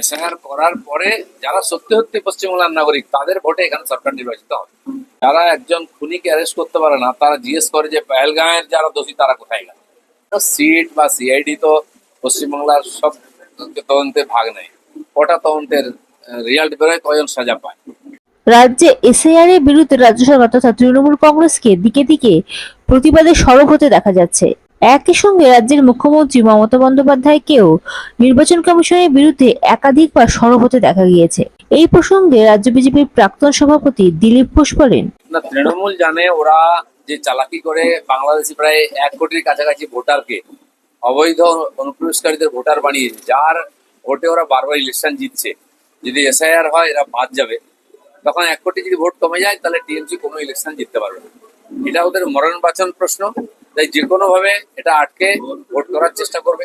SIR করার পরে যারা সত্যি সত্যি পশ্চিমবাংলার নাগরিক, তাদের ভোটে এখানে সরকার নির্বাচিত হবে। যারা একজন খুনিকে অ্যারেস্ট করতে পারে না, তারা জিজ্ঞেস করে যে পেহেলগাঁয়ের যারা দোষী, তারা কোথায় গেল? সিট বা সিআইডি তো পশ্চিমবাংলার সব তদন্তে ভাগ নেয়। কটা তদন্তের রেজাল্ট বেরোয় কজন সাজা পায়? রাজ্যে এসআইআর এর বিরুদ্ধে রাজ্য সরকার তথা তৃণমূল কংগ্রেসকে দিকে দিকে প্রতিবাদে সরব হতে দেখা যাচ্ছে। একই সঙ্গে রাজ্যের মুখ্যমন্ত্রী মমতা বন্দ্যোপাধ্যায়কেও নির্বাচন কমিশনের বিরুদ্ধে একাধিকবার সরব হতে দেখা গিয়েছে। এই প্রসঙ্গে রাজ্য বিজেপির প্রাক্তন সভাপতি দিলীপ ঘোষ বলেন তৃণমূল জানে ওরা যে চালাকি করে বাংলাদেশি প্রায় এক কোটির কাছাকাছি ভোটারকে অবৈধ অনুপ্রবেশকারীদের ভোটার বানিয়েছে যার ভোটে ওরা বারবার ইলেকশন জিতছে। যদি এসআইআর হয়, এরা বাদ যাবে। তখন এক কোটি যদি ভোট কমে যায়, তাহলে টিএমসি কোনো ইলেকশন জিততে পারবে না। এটা ওদের মরণ বাঁচন প্রশ্ন। তাই যে কোনো ভাবে এটা আটকে ভোট করার চেষ্টা করবে।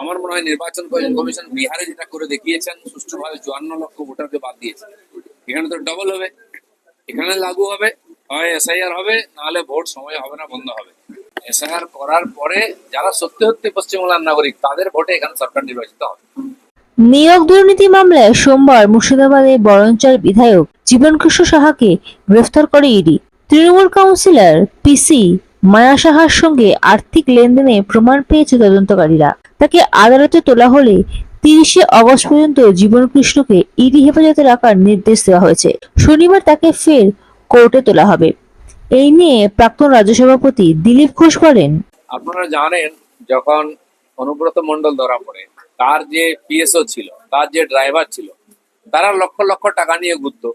আমার মনে হয় নির্বাচন কমিশন বিহারে যেটা করে দেখিয়েছেন, সুষ্ঠুভাবে চুয়ান্ন লক্ষ ভোটারকে বাদ দিয়েছে। এখানে তো ডবল হবে। এখানে লাগু হবে, হয় এসআইআর হবে, নাহলে ভোট সময় হবে না, বন্ধ হবে। এসআইআর করার পরে যারা সত্যি সত্যি পশ্চিমবাংলার নাগরিক, তাদের ভোটে এখানে সরকার নির্বাচিত হবে। নিয়োগ দুর্নীতি মামলায় সোমবার মুর্শিদাবাদে বরঞ্চার বিধায়ক জীবনকৃষ্ণ সাহাকে গ্রেফতার করে ইডি। তৃণমূল কাউন্সিলর পিসি মায়া সাহার সঙ্গে আর্থিক লেনদেনে প্রমাণ পেয়েছে তদন্তকারীরা। তাকে আদালতে তোলা হলে তিরিশে অগস্ট পর্যন্ত জীবনকৃষ্ণকে ইডি হেফাজতে রাখার নির্দেশ দেওয়া হয়েছে। শনিবার তাকে ফের কোর্টে তোলা হবে। এই নিয়ে প্রাক্তন রাজ্য সভাপতি দিলীপ ঘোষ বলেন, আপনারা জানেন, যখন অনুব্রত মন্ডল ধরা পড়ে, তার যে পিএসও ছিল, তার যে ড্রাইভার ছিল, তারা লক্ষ লক্ষ টাকা নিয়ে ঘুরতো।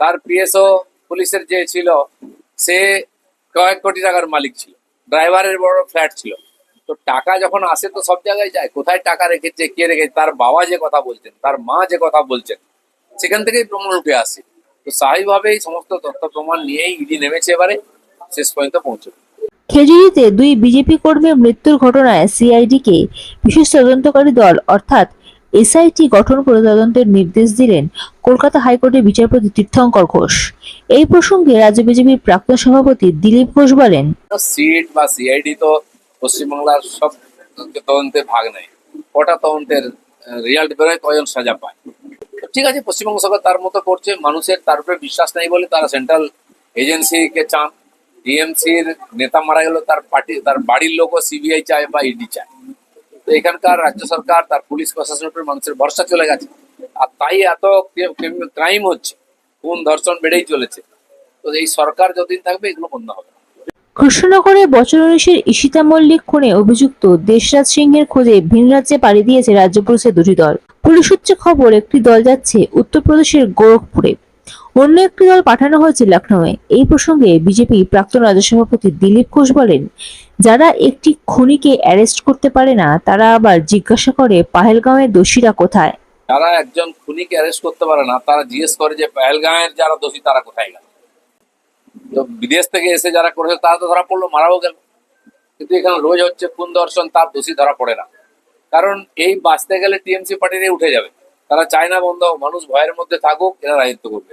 তার পিএসও পুলিশের যে ছিল, সে কয়েক কোটি টাকার মালিক ছিল। ড্রাইভারের বড় ফ্ল্যাট ছিল। তো টাকা যখন আসে তো সব জায়গায় যায়। কোথায় টাকা রেখেছে, কে রেখেছে, তার বাবা যে কথা বলছেন, তার মা যে কথা বলছেন, সেখান থেকেই প্রমাণ উঠে আসে। তো স্বাভাবিকভাবেই সমস্ত তথ্য প্রমাণ নিয়েই ইডি নেমেছে এবারে। শেষ পর্যন্ত পৌঁছবে। খেজুরিতে দুই বিজেপি কর্মীর মৃত্যুর ঘটনায় সিআইডিকে বিশেষ তদন্তকারী দল, অর্থাৎ এসআইটি গঠন করে তদন্তের নির্দেশ দিলেন কলকাতা হাইকোর্টের বিচারপতি তীর্থঙ্কর ঘোষ। এই প্রসঙ্গে রাজ্য বিজেপির প্রাক্তন সভাপতি দিলীপ ঘোষ বলেন সিট বা সিআইডি তো পশ্চিমবাংলার সব তদন্তে ভাগ নেয় কটা তদন্তের রেজাল্ট বেরোয় কজন সাজা পায়। ঠিক আছে, পশ্চিমবঙ্গ সরকার তার মতো করছে, মানুষের তার উপরে বিশ্বাস নেই বলে তারা সেন্ট্রাল এজেন্সিকে চান ডিএমসির নেতা মারা গেল, তার পার্টি, তার বাড়ির লোকও সিবিআই চায় বা ইডি চায়। তো এখানকার রাজ্য সরকার, তার পুলিশ প্রশাসনের উপর মানুষের ভরসা চলে গেছে। আর তাই এত ক্রাইম হচ্ছে। খুন, ধর্ষণ বেড়েই চলেছে। তো এই সরকার যতদিন থাকবে, এগুলো বন্ধ হবে কৃষ্ণনগরে বছর উনিশের ঈশিতা মল্লিক খুনে অভিযুক্ত দেশরাজ সিংহের খোঁজে ভিন রাজ্যে পাড়ি দিয়েছে রাজ্য পুলিশের দুটি দল। পুলিশ সূত্রে খবর, একটি দল যাচ্ছে উত্তরপ্রদেশের গোরখপুরে। অন্য একটি দল পাঠানো হয়েছে লখনৌয়ে এই প্রসঙ্গে বিজেপি প্রাক্তন রাজ্য সভাপতি দিলীপ ঘোষ বলেন, যারা একটি খুনিকে অ্যারেস্ট করতে পারে না, তারা আবার জিজ্ঞাসা করে পাহেলগাঁওয়ের দোষীরা কোথায়? যারা একজন খুনিকে অ্যারেস্ট করতে পারে না, তারা জিজ্ঞেস করে যে পেহেলগাঁয়ের যারা দোষী, তারা কোথায় গেল? তো বিদেশ থেকে এসে যারা করেছে, তারা তো ধরা পড়ল, মারাও গেল। কিন্তু এখানে রোজ হচ্ছে খুন দর্শন তার দোষী ধরা পড়ে না। কারণ এই বাঁচতে গেলে টিএমসি পার্টিতে উঠে যাবে। তারা চায় না বন্ধ, মানুষ ভয়ের মধ্যে থাকুক, এরা রাজত্ব করবে।